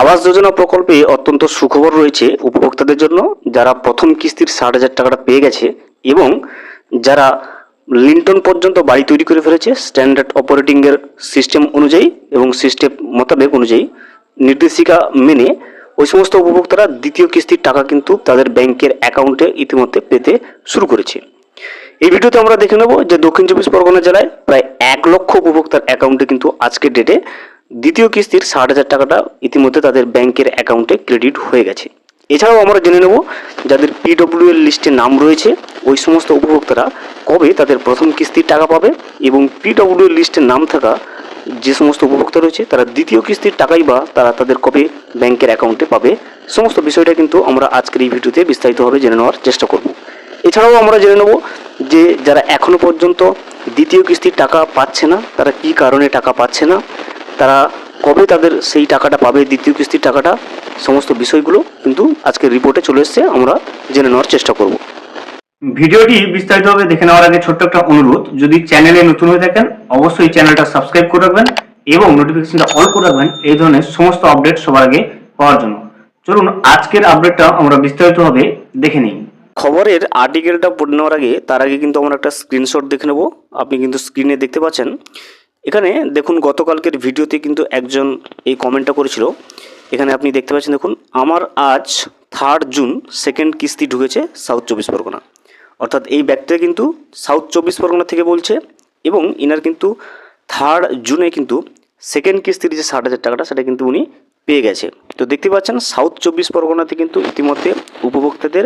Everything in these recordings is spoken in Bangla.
আবাস যোজনা প্রকল্পে অত্যন্ত সুখবর রয়েছে উপভোক্তাদের জন্য, যারা প্রথম কিস্তির ষাট হাজার টাকাটা পেয়ে গেছে এবং যারা লিন্টন পর্যন্ত বাড়ি তৈরি করে ফেলেছে, স্ট্যান্ডার্ড অপারেটিংয়ের সিস্টেম অনুযায়ী এবং সিস্টেম মোতাবেক অনুযায়ী নির্দেশিকা মেনে ওই সমস্ত উপভোক্তারা দ্বিতীয় কিস্তির টাকা কিন্তু তাদের ব্যাংকের অ্যাকাউন্টে ইতিমধ্যে পেতে শুরু করেছে। এই ভিডিওতে আমরা দেখে নেব যে দক্ষিণ চব্বিশ পরগনা জেলায় প্রায় এক লক্ষ উপভোক্তার অ্যাকাউন্টে কিন্তু আজকের ডেটে দ্বিতীয় কিস্তির ষাট হাজার টাকাটা ইতিমধ্যে তাদের ব্যাংকের অ্যাকাউন্টে ক্রেডিট হয়ে গেছে। এছাড়াও আমরা জেনে নেব যাদের পিডব্লিউ এর লিস্টে নাম রয়েছে, ওই সমস্ত উপভোক্তারা কবে তাদের প্রথম কিস্তির টাকা পাবে এবং পিডব্লিউ এর লিস্টে নাম থাকা যে সমস্ত উপভোক্তা রয়েছে, তারা দ্বিতীয় কিস্তির টাকাই বা তারা তাদের কবে ব্যাংকের অ্যাকাউন্টে পাবে, সমস্ত বিষয়টা কিন্তু আমরা আজকের এই ভিডিওতে বিস্তারিতভাবে জেনে নেওয়ার চেষ্টা করব। এছাড়াও আমরা জেনে নেব যে যারা এখনও পর্যন্ত দ্বিতীয় কিস্তির টাকা পাচ্ছে না, তারা কি কারণে টাকা পাচ্ছে না তারা কবে তাদের সেই টাকাটা পাবে দ্বিতীয় কিস্তির টাকাটা সমস্ত বিষয়গুলো কিন্তু আজকের রিপোর্টে চলে এসছে আমরা জেনে নেওয়ার চেষ্টা করব। ভিডিওটি বিস্তারিতভাবে দেখে নেওয়ার আগে ছোট্ট একটা অনুরোধ যদি চ্যানেলে নতুন হয়ে থাকেন অবশ্যই চ্যানেলটা সাবস্ক্রাইব করে রাখবেন এবং নোটিফিকেশনটা অল করে রাখবেন এই ধরনের সমস্ত আপডেট সবার আগে পাওয়ার জন্য। চলুন আজকের আপডেটটা আমরা বিস্তারিতভাবে দেখে নিই। খবরের আর্টিকেলটা পড়ে নেওয়ার আগে তার আগে কিন্তু আমরা একটা স্ক্রিনশট দেখে নেব। আপনি কিন্তু স্ক্রিনে দেখতে পাচ্ছেন এখানে দেখুন, গতকালকের ভিডিওতে কিন্তু একজন এই কমেন্টটা করেছিল। এখানে আপনি দেখতে পাচ্ছেন, দেখুন, আমার আজ থার্ড জুন সেকেন্ড কিস্তি ঢুকেছে সাউথ চব্বিশ পরগনা। অর্থাৎ এই ব্যক্তিটা কিন্তু সাউথ চব্বিশ পরগনা থেকে বলছে এবং ইনার কিন্তু থার্ড জুনে কিন্তু সেকেন্ড কিস্তির যে ষাট হাজার টাকাটা, সেটা কিন্তু উনি পেয়ে গেছে। তো দেখতে পাচ্ছেন সাউথ চব্বিশ পরগনাতে কিন্তু ইতিমধ্যে উপভোক্তাদের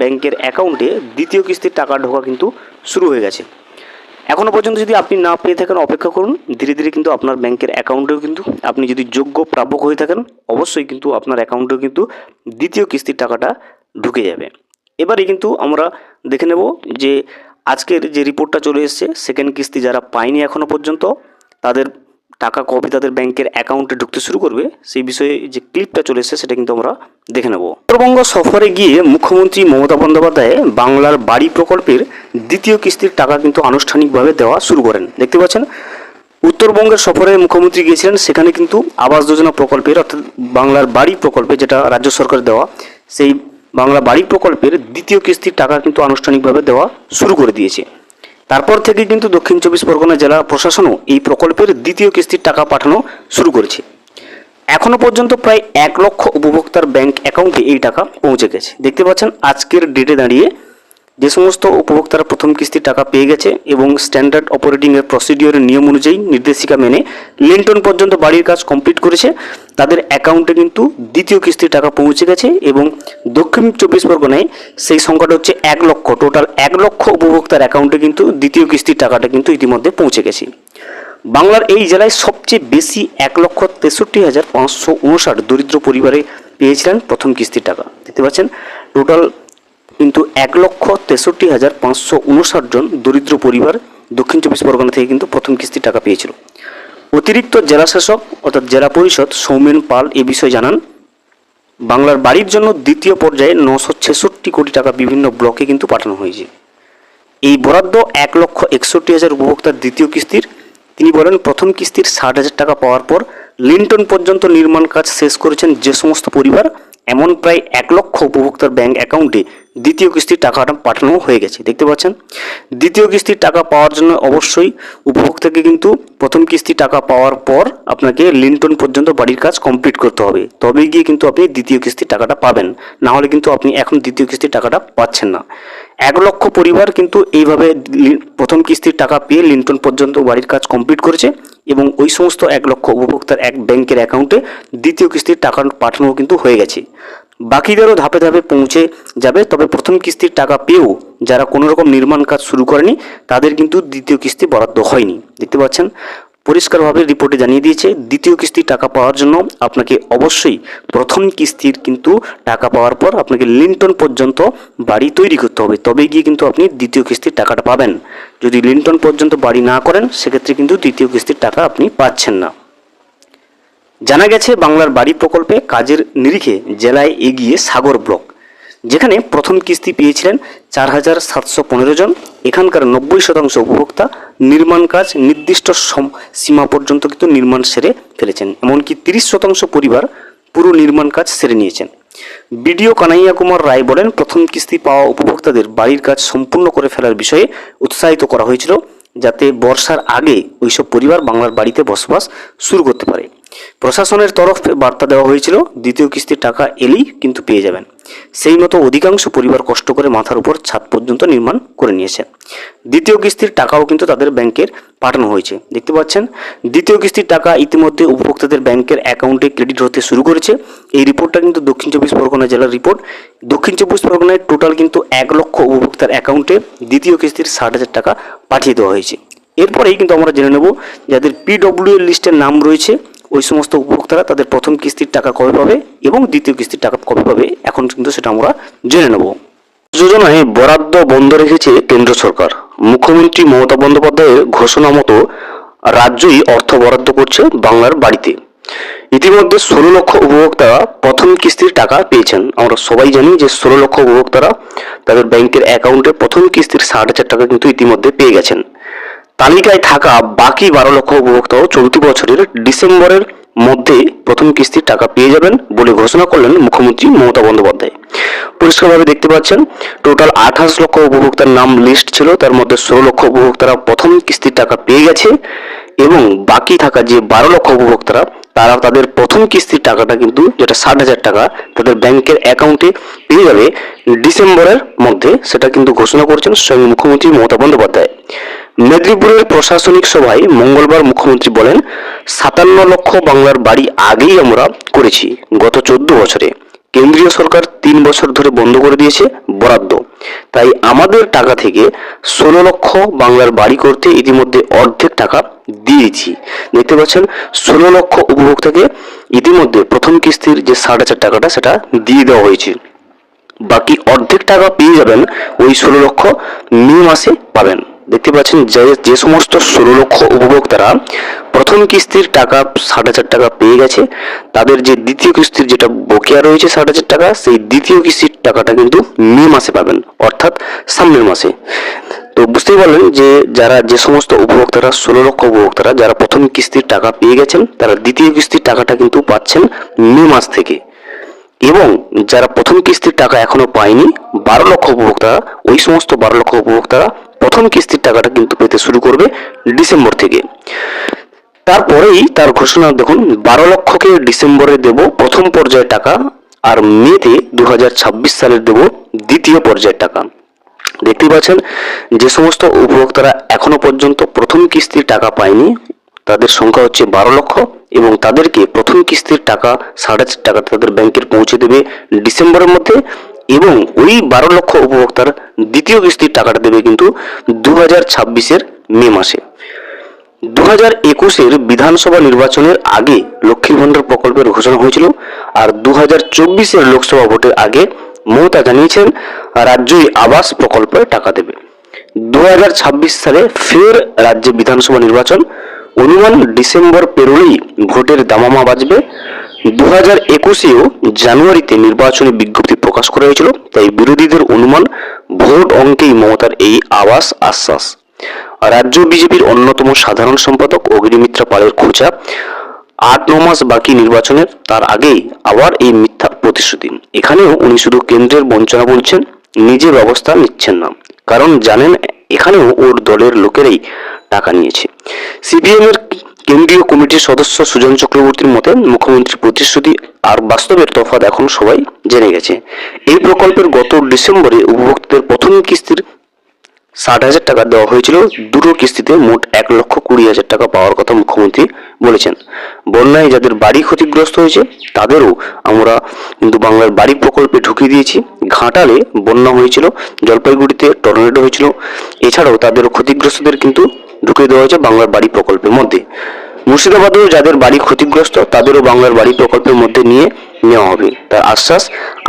ব্যাংকের অ্যাকাউন্টে দ্বিতীয় কিস্তির টাকা ঢোকা কিন্তু শুরু হয়ে গেছে। এখনও পর্যন্ত যদি আপনি না পেয়ে থাকেন, অপেক্ষা করুন। ধীরে ধীরে কিন্তু আপনার ব্যাংকের অ্যাকাউন্টেও কিন্তু আপনি যদি যোগ্য প্রাপক হয়ে থাকেন, অবশ্যই কিন্তু আপনার অ্যাকাউন্টেও কিন্তু দ্বিতীয় কিস্তির টাকাটা ঢুকে যাবে। এবারে কিন্তু আমরা দেখে নেব যে আজকের যে রিপোর্টটা চলে এসছে সেকেন্ড কিস্তি যারা পায়নি এখনও পর্যন্ত, তাদের টাকা কবে তাদের ব্যাংকের অ্যাকাউন্টে ঢুকতে শুরু করবে, সেই বিষয়ে যে ক্লিপটা চলে এসেছে সেটা কিন্তু আমরা দেখে নেব। উত্তরবঙ্গ সফরে গিয়ে মুখ্যমন্ত্রী মমতা বন্দ্যোপাধ্যায় বাংলার বাড়ি প্রকল্পের দ্বিতীয় কিস্তির টাকা কিন্তু আনুষ্ঠানিকভাবে দেওয়া শুরু করেন। দেখতে পাচ্ছেন, উত্তরবঙ্গের সফরে মুখ্যমন্ত্রী গিয়েছিলেন, সেখানে কিন্তু আবাস যোজনা প্রকল্পের, অর্থাৎ বাংলার বাড়ি প্রকল্পে যেটা রাজ্য সরকার দেওয়া, সেই বাংলা বাড়ি প্রকল্পের দ্বিতীয় কিস্তির টাকা কিন্তু আনুষ্ঠানিকভাবে দেওয়া শুরু করে দিয়েছে। তারপর থেকে কিন্তু দক্ষিণ চব্বিশ পরগনা জেলা প্রশাসনও এই প্রকল্পের দ্বিতীয় কিস্তির টাকা পাঠানো শুরু করেছে। এখনও পর্যন্ত প্রায় এক লক্ষ উপভোক্তার ব্যাংক অ্যাকাউন্টে এই টাকা পৌঁছে গেছে। দেখতে পাচ্ছেন, আজকের ডেটে দাঁড়িয়ে যে সমস্ত উপভোক্তারা প্রথম কিস্তির টাকা পেয়ে গেছে এবং স্ট্যান্ডার্ড অপারেটিংয়ের প্রসিডিওরের নিয়ম অনুযায়ী নির্দেশিকা মেনে লিন্টন পর্যন্ত বাড়ির কাজ কমপ্লিট করেছে, তাদের অ্যাকাউন্টে কিন্তু দ্বিতীয় কিস্তির টাকা পৌঁছে গেছে এবং দক্ষিণ চব্বিশ পরগনায় সেই সংখ্যাটা হচ্ছে এক লক্ষ, টোটাল এক লক্ষ উপভোক্তার অ্যাকাউন্টে কিন্তু দ্বিতীয় কিস্তির টাকাটা কিন্তু ইতিমধ্যে পৌঁছে গেছে। বাংলার এই জেলায় সবচেয়ে বেশি এক লক্ষ তেষট্টি হাজার পাঁচশো উনষাট দরিদ্র পরিবারে পেয়েছিলেন প্রথম কিস্তির টাকা। দেখতে পাচ্ছেন, টোটাল কিন্তু এক লক্ষ তেষট্টি হাজার পাঁচশো উনষাট জন দরিদ্র পরিবার দক্ষিণ চব্বিশ পরগনা থেকে কিন্তু প্রথম কিস্তির টাকা পেয়েছিল। অতিরিক্ত জেলাশাসক অর্থাৎ জেলা পরিষদ সৌমেন পাল এ বিষয়ে জানান, বাংলার বাড়ির জন্য দ্বিতীয় পর্যায়ে নশো ছেষট্টি কোটি টাকা বিভিন্ন ব্লকে কিন্তু পাঠানো হয়েছে। এই বরাদ্দ এক লক্ষ একষট্টি হাজার উপভোক্তার দ্বিতীয় কিস্তির। তিনি বলেন, প্রথম কিস্তির ষাট হাজার টাকা পাওয়ার পর লিন্টন পর্যন্ত নির্মাণ কাজ শেষ করেছেন যে সমস্ত পরিবার, এমন প্রায় এক লক্ষ উপভোক্তার ব্যাংক অ্যাকাউন্টে দ্বিতীয় কিস্তির টাকাটা পাঠানো হয়ে গেছে, দেখতে পাচ্ছেন? দ্বিতীয় কিস্তির টাকা পাওয়ার জন্য অবশ্যই উপভোক্তাকে কিন্তু প্রথম কিস্তির টাকা পাওয়ার পর আপনাকে লিন্টন পর্যন্ত বাড়ির কাজ কমপ্লিট করতে হবে। তবেই গিয়ে কিন্তু আপনি দ্বিতীয় কিস্তির টাকাটা পাবেন। না হলে কিন্তু আপনি এখন দ্বিতীয় কিস্তির টাকাটা পাচ্ছেন না। এক লক্ষ পরিবার কিন্তু এইভাবে প্রথম কিস্তির টাকা পেয়ে লিন্টন পর্যন্ত বাড়ির কাজ কমপ্লিট করেছে এবং ওই সমস্ত এক লক্ষ উপভোক্তার এক ব্যাংকের অ্যাকাউন্টে দ্বিতীয় কিস্তির টাকা পাঠানো কিন্তু হয়ে গেছে। বাকিদেরও ধাপে ধাপে পৌঁছে যাবে। তবে প্রথম কিস্তির টাকা পেয়েও যারা কোনো রকম নির্মাণ কাজ শুরু করেনি, তাদের কিন্তু দ্বিতীয় কিস্তি বরাদ্দ হয়নি। দেখতে পাচ্ছেন, পরিষ্কারভাবে রিপোর্টে জানিয়ে দিয়েছে, দ্বিতীয় কিস্তির টাকা পাওয়ার জন্য আপনাকে অবশ্যই প্রথম কিস্তির কিন্তু টাকা পাওয়ার পর আপনাকে লিন্টন পর্যন্ত বাড়ি তৈরি করতে হবে। তবে গিয়ে কিন্তু আপনি দ্বিতীয় কিস্তির টাকাটা পাবেন। যদি লিন্টন পর্যন্ত বাড়ি না করেন, সেক্ষেত্রে কিন্তু দ্বিতীয় কিস্তির টাকা আপনি পাচ্ছেন না। জানা গেছে, বাংলার বাড়ি প্রকল্পে কাজের নিরিখে জেলায় এগিয়ে সাগর ব্লক, যেখানে প্রথম কিস্তি পেয়েছিলেন চার হাজার সাতশো পনেরো জন। এখানকার নব্বই শতাংশ উপভোক্তা নির্মাণ কাজ নির্দিষ্ট সম- পর্যন্ত কিন্তু নির্মাণ সেরে ফেলেছেন, এমনকি তিরিশ শতাংশ পরিবার পুরো নির্মাণ কাজ সেরে নিয়েছেন। বিডিও কানাইয়া কুমার রায় বলেন, প্রথম কিস্তি পাওয়া উপভোক্তাদের বাড়ির কাজ সম্পূর্ণ করে ফেলার বিষয়ে উৎসাহিত করা হয়েছিল, যাতে বর্ষার আগে ওইসব পরিবার বাংলার বাড়িতে বসবাস শুরু করতে পারে। প্রশাসনের তরফে বার্তা দেওয়া হয়েছিল, দ্বিতীয় কিস্তির টাকা এলেই কিন্তু পেয়ে যাবেন। সেই মতো অধিকাংশ পরিবার কষ্ট করে মাথার উপর ছাদ পর্যন্ত নির্মাণ করে নিয়েছে। দ্বিতীয় কিস্তির টাকাও কিন্তু তাদের ব্যাংকের পাঠানো হয়েছে। দেখতে পাচ্ছেন, দ্বিতীয় কিস্তির টাকা ইতিমধ্যে উপভোক্তাদের ব্যাংকের অ্যাকাউন্টে ক্রেডিট হতে শুরু করেছে। এই রিপোর্টটা কিন্তু দক্ষিণ চব্বিশ পরগনা জেলার রিপোর্ট। দক্ষিণ চব্বিশ পরগনায় টোটাল কিন্তু এক লক্ষ উপভোক্তার অ্যাকাউন্টে দ্বিতীয় কিস্তির ষাট হাজার টাকা পাঠিয়ে দেওয়া হয়েছে। এরপরেই কিন্তু আমরা জেনে নেব যাদের পিডব্লিউ লিস্টের নাম রয়েছে ওই সমস্ত উপভোক্তারা তাদের প্রথম কিস্তির টাকা কবে পাবে এবং দ্বিতীয় কিস্তির টাকা কবে পাবে, এখন কিন্তু সেটা আমরা জেনে নেব। যোজনায় বরাদ্দ বন্ধ রেখেছে কেন্দ্র সরকার। মুখ্যমন্ত্রী মমতা বন্দ্যোপাধ্যায়ের ঘোষণা মতো রাজ্যই অর্থ বরাদ্দ করছে বাংলার বাড়িতে। ইতিমধ্যে ষোলো লক্ষ উপভোক্তারা প্রথম কিস্তির টাকা পেয়েছেন। আমরা সবাই জানি যে ষোলো লক্ষ উপভোক্তারা তাদের ব্যাংকের অ্যাকাউন্টে প্রথম কিস্তির ষাট হাজার টাকা কিন্তু ইতিমধ্যে পেয়ে গেছেন। তালিকায় থাকা বাকি বারো লক্ষ উপভোক্তাও চলতি বছরের ডিসেম্বরের মধ্যে প্রথম কিস্তির টাকা পেয়ে যাবেন বলে ঘোষণা করলেন মুখ্যমন্ত্রী মমতা বন্দ্যোপাধ্যায়। পরিষ্কারভাবে দেখতে পাচ্ছেন, টোটাল আঠাশ লক্ষ উপভোক্তার নাম লিস্ট ছিল, তার মধ্যে ষোলো লক্ষ উপভোক্তারা প্রথম কিস্তির টাকা পেয়ে গেছে এবং বাকি থাকা যে বারো লক্ষ উপভোক্তারা, তারা তাদের প্রথম কিস্তির টাকাটা কিন্তু যেটা ষাট হাজার টাকা তাদের ব্যাংকের অ্যাকাউন্টে পেয়ে যাবে ডিসেম্বরের মধ্যে, সেটা কিন্তু ঘোষণা করেছেন স্বয়ং মুখ্যমন্ত্রী মমতা বন্দ্যোপাধ্যায়। মেদিনীপুরের প্রশাসনিক সভায় মঙ্গলবার মুখ্যমন্ত্রী বলেন, সাতান্ন লক্ষ বাংলার বাড়ি আগেই আমরা করেছি গত চোদ্দ বছরে। কেন্দ্রীয় সরকার তিন বছর ধরে বন্ধ করে দিয়েছে, বরাদ্দ। তাই আমাদের টাকা থেকে ষোলো লক্ষ বাংলার বাড়ি করতে ইতিমধ্যে অর্ধেক টাকা দিয়েছি। দেখতে পাচ্ছেন, ষোলো লক্ষ উপভোক্তাকে ইতিমধ্যে প্রথম কিস্তির যে ষাট হাজার টাকাটা, সেটা দিয়ে দেওয়া হয়েছে। বাকি অর্ধেক টাকা পেয়ে যাবেন ওই ষোলো লক্ষ মে মাসে পাবেন। দেখতে পাচ্ছেন যে যে সমস্ত ষোলো লক্ষ উপভোক্তারা প্রথম কিস্তির টাকা ষাট হাজার টাকা পেয়ে গেছে। তাদের যে দ্বিতীয় কিস্তির যেটা বকেয়া রয়েছে ষাট হাজার টাকা, সেই দ্বিতীয় কিস্তির টাকাটা কিন্তু মে মাসে পাবেন, অর্থাৎ সামনের মাসে। তো বুঝতেই পারলেন যে যারা যে সমস্ত উপভোক্তারা, ষোলো লক্ষ উপভোক্তারা, যারা প্রথম কিস্তির টাকা পেয়ে গেছেন, তারা দ্বিতীয় কিস্তির টাকাটা কিন্তু পাচ্ছেন মে মাস থেকে। এবং যারা প্রথম কিস্তির টাকা এখনও পায়নি, বারো লক্ষ উপভোক্তারা, ওই সমস্ত বারো লক্ষ উপভোক্তারা প্রথম কিস্তির টাকাটা কিন্তু পেতে শুরু করবে ডিসেম্বর থেকে। তারপরেই তার ঘোষণা, দেখুন, বারো লক্ষকে ডিসেম্বরে দেব প্রথম পর্যায়ের টাকা আর মেতে দু সালের দেব দ্বিতীয় পর্যায়ের টাকা। দেখতেই পাচ্ছেন, যে সমস্ত উপভোক্তারা এখনও পর্যন্ত প্রথম কিস্তির টাকা পায়নি, তাদের সংখ্যা হচ্ছে বারো লক্ষ এবং তাদেরকে প্রথম কিস্তির টাকা, সাড়ে হাজার টাকা তাদের ব্যাংকের পৌঁছে দেবে ডিসেম্বরের মধ্যে। এবং ওই বারো লক্ষ উপভোক্তার দ্বিতীয় কিস্তির টাকাটা দেবে কিন্তু দু হাজার ছাব্বিশের মে মাসে। দু হাজার একুশের বিধানসভা নির্বাচনের আগে লক্ষ্মীর ভাণ্ডার প্রকল্পের ঘোষণা হয়েছিল আর দু হাজার চব্বিশের লোকসভা ভোটের আগে মমতা জানিয়েছেন, রাজ্যই আবাস প্রকল্পে টাকা দেবে। দু হাজার ছাব্বিশ সালে ফের রাজ্যে বিধানসভা নির্বাচন। অনুমান ডিসেম্বর পেরোলেই ভোটের দামামা বাজবে। দু হাজার একুশেও জানুয়ারিতে নির্বাচনী বিজ্ঞপ্তি প্রকাশ করা হয়েছিল, তাই বিরোধীদের অনুমান, ভোট অঙ্কেই মমতার এই আবাস আশ্বাস। রাজ্য বিজেপির অন্যতম সাধারণ সম্পাদক অগ্নিমিত্রা পালের খোঁজা, আট ন মাস বাকি নির্বাচনের, তার আগেই আবার এই মিথ্যা প্রতিশ্রুতি। এখানেও উনি শুধু কেন্দ্রের বঞ্চনা বলছেন, নিজে ব্যবস্থা নিচ্ছেন না। কারণ জানেন, এখানেও ওর দলের লোকেরাই টাকা নিয়েছে। সিপিএম এর কেন্দ্রীয় কমিটির সদস্য সুজন চক্রবর্তীর মতে মুখ্যমন্ত্রীর প্রতিশ্রুতি আর বাস্তবের তফাৎ এখন সবাই জেনে গেছে। এই প্রকল্পের গত ডিসেম্বরে উপভোক্তাদের প্রথম কিস্তির ষাট হাজার টাকা দেওয়া হয়েছিল। দুটো কিস্তিতে মোট এক লক্ষ কুড়ি হাজার টাকা পাওয়ার কথা মুখ্যমন্ত্রী বলেছেন। বন্যায় যাদের বাড়ি ক্ষতিগ্রস্ত হয়েছে, তাদেরও আমরা কিন্তু বাংলার বাড়ি প্রকল্পে ঢুকিয়ে দিয়েছি। ঘাটালে বন্যা হয়েছিল, জলপাইগুড়িতে টর্নেডো হয়েছিল। এছাড়াও তাদের ক্ষতিগ্রস্তদের কিন্তু ঢুকিয়ে দেওয়া হয়েছে বাংলার বাড়ি প্রকল্পের মধ্যে। মুর্শিদাবাদেও যাদের বাড়ি ক্ষতিগ্রস্ত, তাদেরও বাংলার বাড়ি প্রকল্পের মধ্যে নিয়ে নেওয়া হবে। তার আশ্বাস,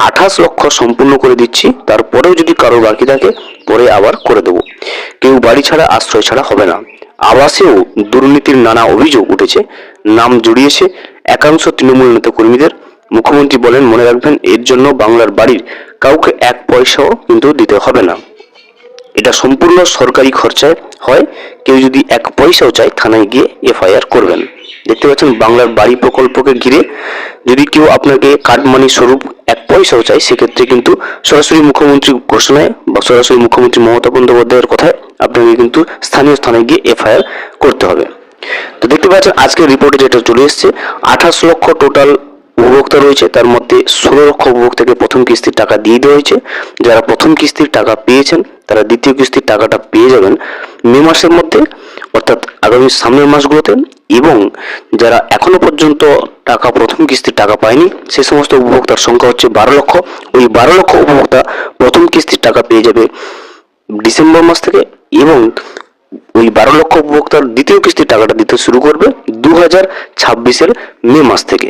আঠাশ লক্ষ সম্পূর্ণ করে দিচ্ছি, তারপরেও যদি কারও বাকি থাকে, পরে আবার করে দেব। কেউ বাড়ি ছাড়া, আশ্রয় ছাড়া হবে না। আবাসেও দুর্নীতির নানা অভিযোগ উঠেছে, নাম জড়িয়েছে একাংশ তৃণমূল নেতা কর্মীদের মুখ্যমন্ত্রী বলেন, মনে রাখবেন, এর জন্য বাংলার বাড়ির কাউকে এক পয়সাও কিন্তু দিতে হবে না। এটা সম্পূর্ণ সরকারি খরচায় হয়। কেউ যদি এক পয়সাও চায়, থানায় গিয়ে এফআইআর করবেন। দেখতে পাচ্ছেন, বাংলার বাড়ি প্রকল্পকে ঘিরে যদি কেউ আপনাকে কাটমানি স্বরূপ এক পয়সাও চায়, সেক্ষেত্রে কিন্তু সরাসরি মুখ্যমন্ত্রী ঘোষণায় বা সরাসরি মুখ্যমন্ত্রী মমতা বন্দ্যোপাধ্যায়ের কথায় আপনাকে কিন্তু স্থানীয় স্থানে গিয়ে এফআইআর করতে হবে। তো দেখতে পাচ্ছেন, আজকের রিপোর্টে যেটা চলে এসেছে, আঠাশ লক্ষ টোটাল উপভোক্তা রয়েছে, তার মধ্যে ষোলো লক্ষ উপভোক্তাকে প্রথম কিস্তির টাকা দিয়ে দেওয়া হয়েছে। যারা প্রথম কিস্তির টাকা পেয়েছেন, তারা দ্বিতীয় কিস্তির টাকাটা পেয়ে যাবেন মে মাসের মধ্যে, অর্থাৎ আগামী সামনের মাসগুলোতে। এবং যারা এখনও পর্যন্ত টাকা, প্রথম কিস্তির টাকা পায়নি, সে সমস্ত উপভোক্তার সংখ্যা হচ্ছে বারো লক্ষ। ওই বারো লক্ষ উপভোক্তা প্রথম কিস্তির টাকা পেয়ে যাবে ডিসেম্বর মাস থেকে এবং ওই বারো লক্ষ উপভোক্তার দ্বিতীয় কিস্তির টাকাটা দিতে শুরু করবে দু হাজার ছাব্বিশের মে মাস থেকে।